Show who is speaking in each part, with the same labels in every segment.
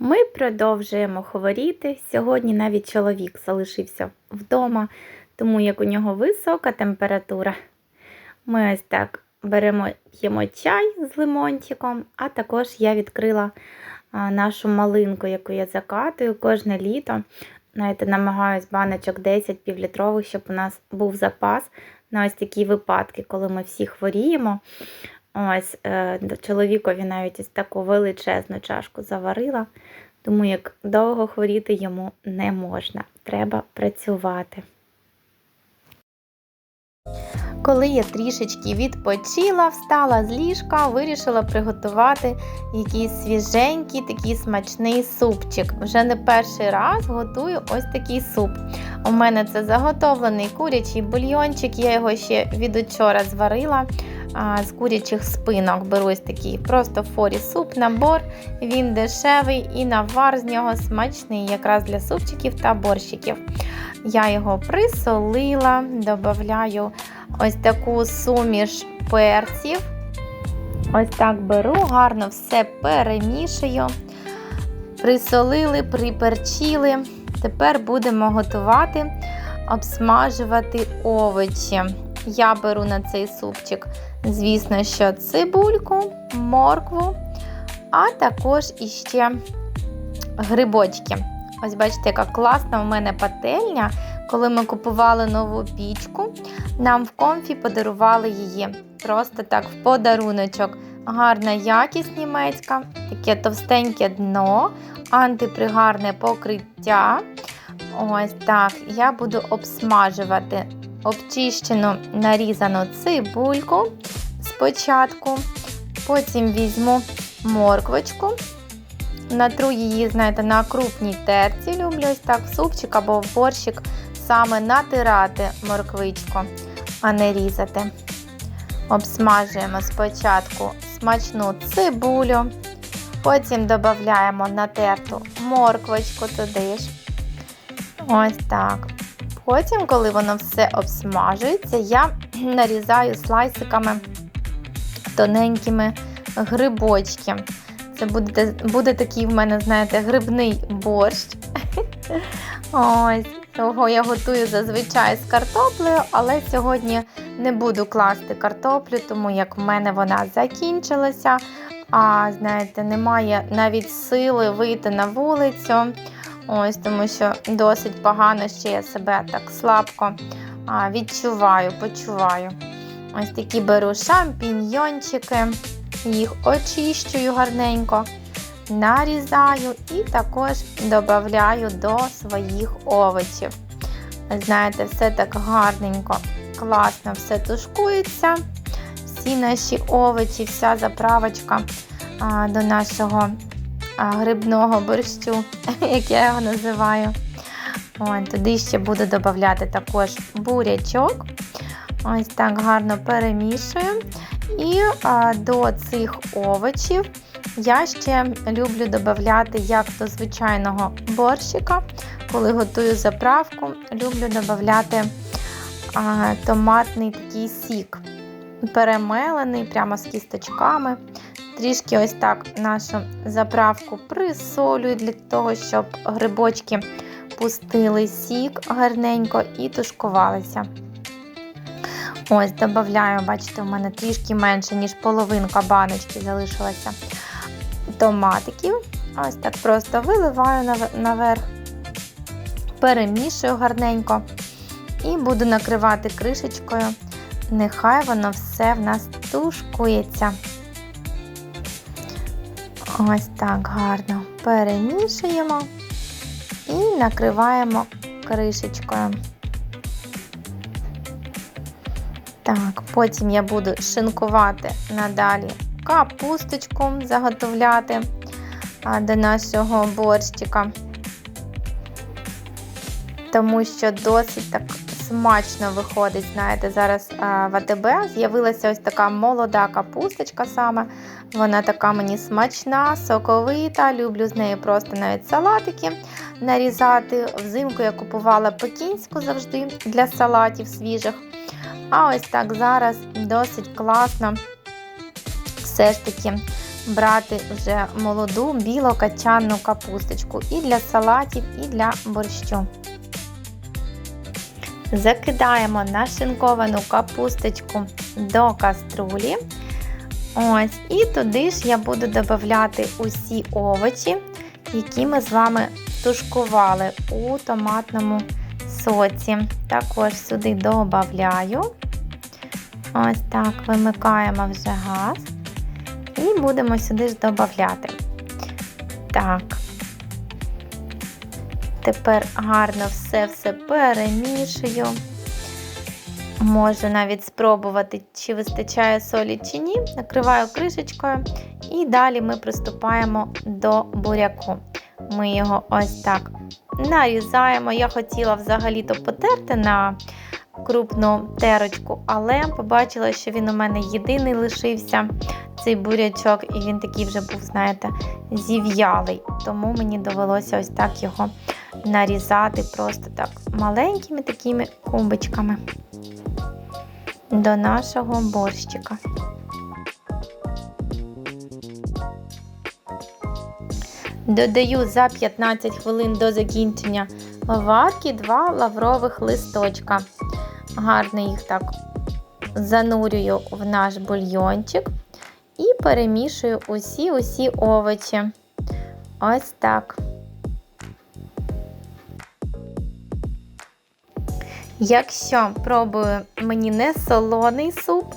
Speaker 1: Ми продовжуємо хворіти. Сьогодні навіть чоловік залишився вдома, тому як у нього висока температура. Ми ось так беремо п'ємо чай з лимончиком, а також я відкрила нашу малинку, яку я закатую кожне літо. Знаєте, намагаюсь баночок 10 півлітрових, щоб у нас був запас на ось такі випадки, коли ми всі хворіємо. Ось е, чоловікові навіть ось таку величезну чашку заварила, тому як довго хворіти йому не можна. Треба працювати. Коли я трішечки відпочила, встала з ліжка, вирішила приготувати якийсь свіженький, такий смачний супчик. Вже не перший раз готую ось такий суп. У мене це заготовлений курячий бульйончик, я його ще від учора зварила з курячих спинок. Беру ось такий просто форі суп, набор. Він дешевий і навар з нього смачний, якраз для супчиків та борщиків. Я його присолила, додаю ось таку суміш перців. Ось так беру, гарно все перемішую. Присолили, приперчили. Тепер будемо готувати, обсмажувати овочі. Я беру на цей супчик, звісно, що цибульку, моркву, а також іще грибочки. Ось бачите, яка класна у мене пательня. Коли ми купували нову пічку, нам в комфі подарували її. Просто так, в подаруночок. Гарна якість німецька, таке товстеньке дно, антипригарне покриття. Ось так. Я буду обсмажувати обчищену нарізану цибульку спочатку. Потім візьму морквочку. Натру її, знаєте, на крупній терці. Люблю ось так в супчик або в борщик саме натирати морквичку, а не різати. Обсмажуємо спочатку смачну цибулю, потім додаємо натерту морквочку туди ж. Ось так. Потім, коли воно все обсмажується, я нарізаю слайсиками тоненькими грибочки. Це буде, буде такий в мене, знаєте, грибний борщ. Ось, його я готую зазвичай з картоплею, але сьогодні не буду класти картоплю, тому як в мене вона закінчилася. А знаєте, немає навіть сили вийти на вулицю. Ось, тому що досить погано ще я себе так слабко відчуваю, почуваю. Ось такі беру шампіньйончики, їх очищую гарненько, нарізаю і також додаю до своїх овочів. Знаєте, все так гарненько, класно все тушкується. Всі наші овочі, вся заправочка а, до нашого грибного борщу, як я його називаю. Ой, туди ще буду додавати також бурячок. Ось так гарно перемішую. І а, до цих овочів я ще люблю додати як до звичайного борщика. Коли готую заправку, люблю додати томатний такий сік. Перемелений прямо з кісточками. Трішки ось так нашу заправку присолюю для того, щоб грибочки пустили сік гарненько і тушкувалися. Ось, додаю, бачите, у мене трішки менше, ніж половинка баночки залишилася томатиків. Ось так просто виливаю наверх, перемішую гарненько і буду накривати кришечкою. Нехай воно все в нас тушкується. Ось так гарно перемішуємо і накриваємо кришечкою. Так, потім я буду шинкувати надалі капусточку, заготовляти до нашого борщика, тому що досить так смачно виходить. Знаєте, зараз в АТБ з'явилася ось така молода капусточка саме. Вона така мені смачна, соковита. Люблю з нею просто навіть салатики нарізати. Взимку я купувала пекінську завжди для салатів свіжих. А ось так зараз досить класно все ж таки брати вже молоду білокачанну капусточку і для салатів, і для борщу. Закидаємо нашинковану капусточку до каструлі. Ось, і туди ж я буду додавати усі овочі, які ми з вами тушкували у томатному соці. Також сюди додаю. Ось так, вимикаємо вже газ. І будемо сюди ж додати. Так. Тепер гарно все-все перемішую. Можу навіть спробувати, чи вистачає солі чи ні. Накриваю кришечкою. І далі ми приступаємо до буряку. Ми його ось так нарізаємо. Я хотіла взагалі-то потерти на крупну терочку, але побачила, що він у мене єдиний лишився, цей бурячок, і він такий вже був, знаєте, зів'ялий. Тому мені довелося ось так його нарізати просто так маленькими такими кубочками до нашого борщика. Додаю за 15 хвилин до закінчення варки 2 лаврових листочка. Гарно їх так занурюю в наш бульйончик і перемішую усі-усі овочі. Ось так. Якщо пробую мені не солоний суп,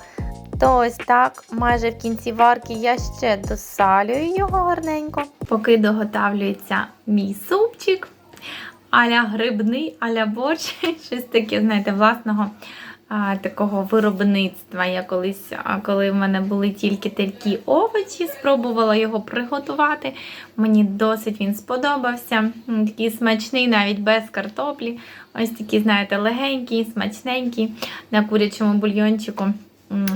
Speaker 1: то ось так майже в кінці варки я ще досалюю його гарненько. Поки доготавлюється мій супчик, аля грибний, аля борщ, щось таке, знаєте, власного а, такого виробництва. Я колись, а, коли в мене були тільки такі овочі, спробувала його приготувати. Мені досить він сподобався. Такий смачний, навіть без картоплі. Ось такий, знаєте, легенький, смачненький на курячому бульйончику.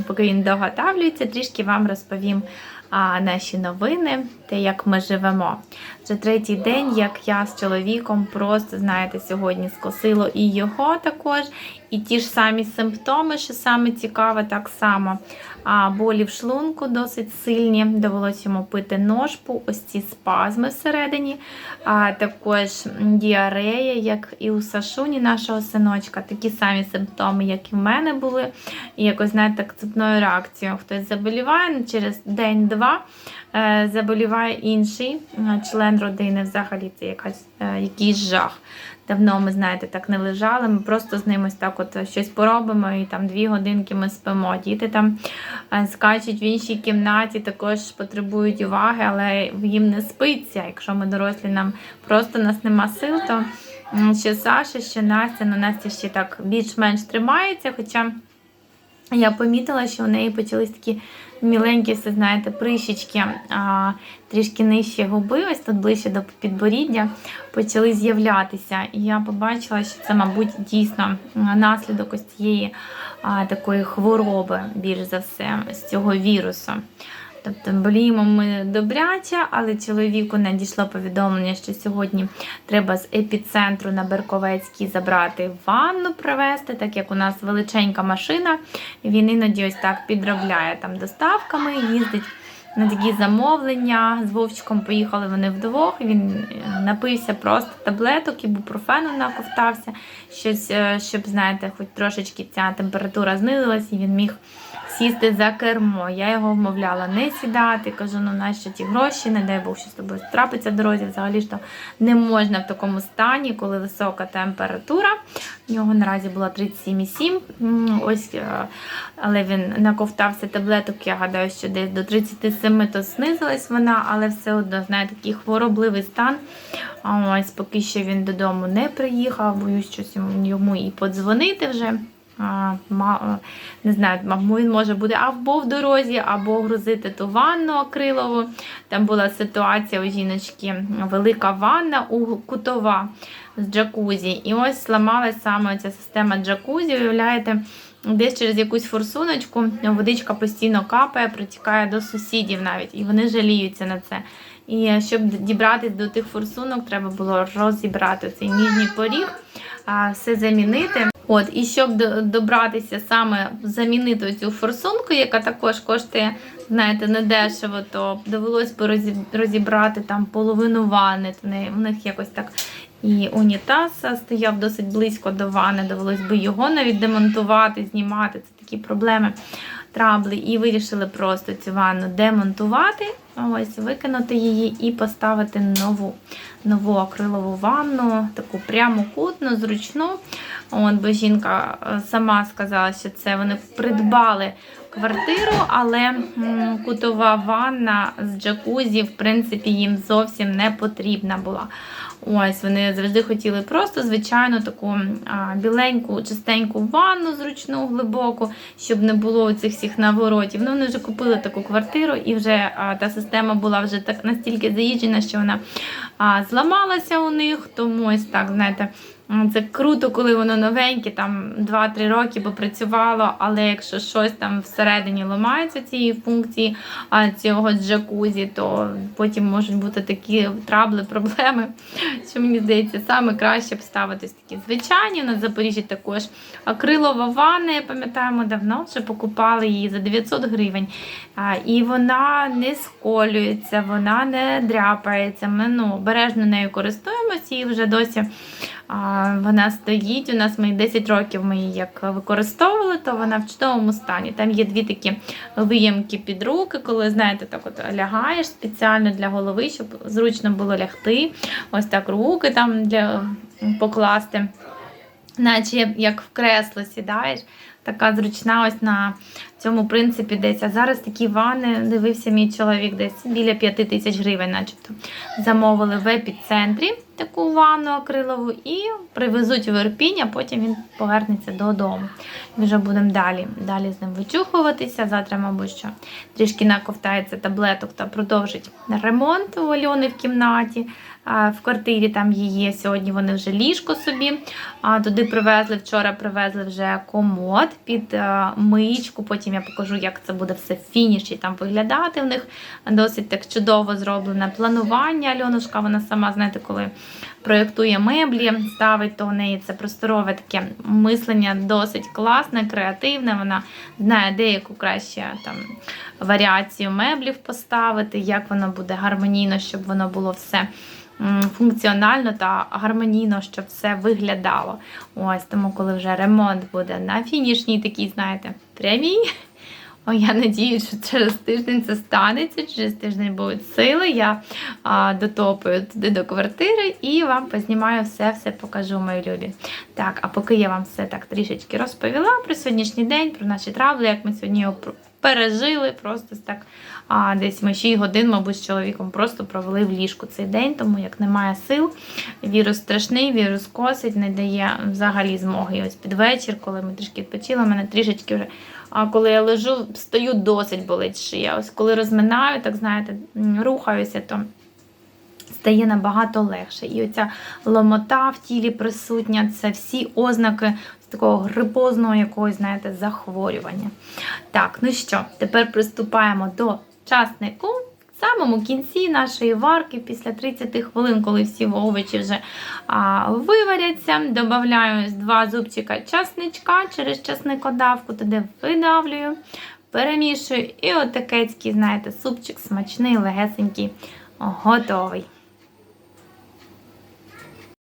Speaker 1: Поки він доготавлюється, трішки вам розповім а, наші новини, те, як ми живемо. Вже третій день, як я з чоловіком просто, знаєте, сьогодні скосило і його також, і ті ж самі симптоми, що саме цікаве, так само. А болі в шлунку досить сильні. Довелося йому пити ножпу, ось ці спазми всередині. А також діарея, як і у Сашуні, нашого синочка, такі самі симптоми, як і в мене були. І якось, знаєте, так цепною реакцією. Хтось заболіває через день-два. Е, Заболіває інший е, член родини, взагалі це якась, е, якийсь жах. Давно ми, знаєте, так не лежали. Ми просто з ним ось так от щось поробимо, і там дві годинки ми спимо. Діти там скачуть в іншій кімнаті, також потребують уваги, але їм не спиться. Якщо ми дорослі, нам просто нас нема сил, то ще Саша, ще Настя, ну Настя ще так більш-менш тримається. Хоча я помітила, що у неї почались такі міленькі, все знаєте, прищечки, а, трішки нижче губи, ось тут ближче до підборіддя, почали з'являтися. І я побачила, що це, мабуть, дійсно наслідок ось цієї а, такої хвороби, більш за все, з цього вірусу. Тобто боліємо ми добряче, але чоловіку надійшло повідомлення, що сьогодні треба з епіцентру на Берковецькій забрати ванну привезти, так як у нас величенька машина. Він іноді ось так підробляє там доставками, їздить на такі замовлення. З Вовчиком поїхали вони вдвох. Він е, напився просто таблеток, ібупрофену наковтався, щось, е, щоб, знаєте, хоч трошечки ця температура знизилась, і він міг сісти за кермо. Я його вмовляла не сідати. Кажу, ну нащо ті гроші, не дай Бог, що з тобою трапиться в дорозі. Взагалі ж то не можна в такому стані, коли висока температура. У нього наразі була 37,7. Ось, е, але він наковтався таблеток. Я гадаю, що десь до 37 то знизилась вона, але все одно, знаєте, такий хворобливий стан. Ось поки що він додому не приїхав, боюсь щось йому- йому і подзвонити вже. Не знаю, він може бути або в дорозі, або грузити ту ванну акрилову. Там була ситуація у жіночки, велика ванна у кутова з джакузі. І ось зламалась саме ця система джакузі. Уявляєте, десь через якусь форсуночку водичка постійно капає, протікає до сусідів навіть, і вони жаліються на це. І щоб дібратись до тих форсунок, треба було розібрати цей ніжній поріг, все замінити. От, і щоб добратися саме замінити цю форсунку, яка також коштує, знаєте, недешево, то довелось би розібрати там половину ванни. У них якось так і унітаз стояв досить близько до ванни, довелось би його навіть демонтувати, знімати. Це такі проблеми, трабли. І вирішили просто цю ванну демонтувати, ось викинути її і поставити нову нову акрилову ванну, таку прямокутну, зручну. От, бо жінка е, сама сказала, що це вони придбали квартиру, але кутова ванна з джакузі, в принципі, їм зовсім не потрібна була. Ось вони завжди хотіли просто звичайну таку а, біленьку, чистеньку ванну, зручну, глибоку, щоб не було цих всіх наворотів. Ну, вони вже купили таку квартиру, і вже а, та система була вже так настільки заїжджена, що вона а, зламалася у них. Тому ось так, знаєте. Це круто, коли воно новеньке, там 2-3 роки попрацювало, але якщо щось там всередині ламається цієї функції цього джакузі, то потім можуть бути такі трабли, проблеми, що мені здається, саме краще б ставитись такі звичайні. У нас в Запоріжжі також акрилова ванна, пам'ятаємо, давно вже покупали її за 900 гривень. І вона не сколюється, вона не дряпається. Ми ну, обережно нею користуємося і вже досі вона стоїть. У нас ми 10 років ми її як використовували, то вона в чудовому стані. Там є дві такі виємки під руки, коли знаєте, так от лягаєш спеціально для голови, щоб зручно було лягти. Ось так руки там для покласти. Наче як в кресло сідаєш, така зручна ось на цьому принципі десь. А зараз такі ванни дивився мій чоловік десь біля 5 тисяч гривень, начебто. Замовили в епіцентрі таку ванну акрилову і привезуть в Ірпінь, а потім він повернеться додому. Ми вже будемо далі, далі з ним вичухуватися. Завтра, мабуть, що трішки наковтається таблеток та продовжить ремонт у Альони в кімнаті. В квартирі там її сьогодні вони вже ліжко собі. Туди привезли вчора, привезли вже комод під а, миєчку. Потім я покажу, як це буде все в фініші там виглядати. В них досить так чудово зроблене планування. Альонушка, вона сама, знаєте, коли проєктує меблі, ставить, то у неї це просторове таке мислення досить класне, креативне. Вона знає, де яку краще там варіацію меблів поставити, як воно буде гармонійно, щоб воно було все функціонально та гармонійно, щоб все виглядало. Ось тому, коли вже ремонт буде на фінішній такій, знаєте, прямій. О, я надію, що через тиждень це станеться. Через тиждень будуть сили. Я а, дотопаю туди до квартири і вам познімаю все, все покажу, мої любі. Так, а поки я вам все так трішечки розповіла про сьогоднішній день, про наші травли, як ми сьогодні його пережили. Просто так а, десь ми 6 годин, мабуть, з чоловіком просто провели в ліжку цей день, тому як немає сил. Вірус страшний, вірус косить, не дає взагалі змоги. І ось під вечір, коли ми трішки відпочили, мене трішечки вже. А коли я лежу, стою досить болить шия. Ось коли розминаю, так знаєте, рухаюся, то стає набагато легше. І оця ломота в тілі присутня, це всі ознаки такого грипозного якогось, знаєте, захворювання. Так, ну що, тепер приступаємо до часнику. В самому кінці нашої варки, після 30 хвилин, коли всі овочі вже а, виваряться, додаю два зубчика часничка через часникодавку, туди видавлюю, перемішую. І отакецький, знаєте, супчик смачний, легесенький, готовий.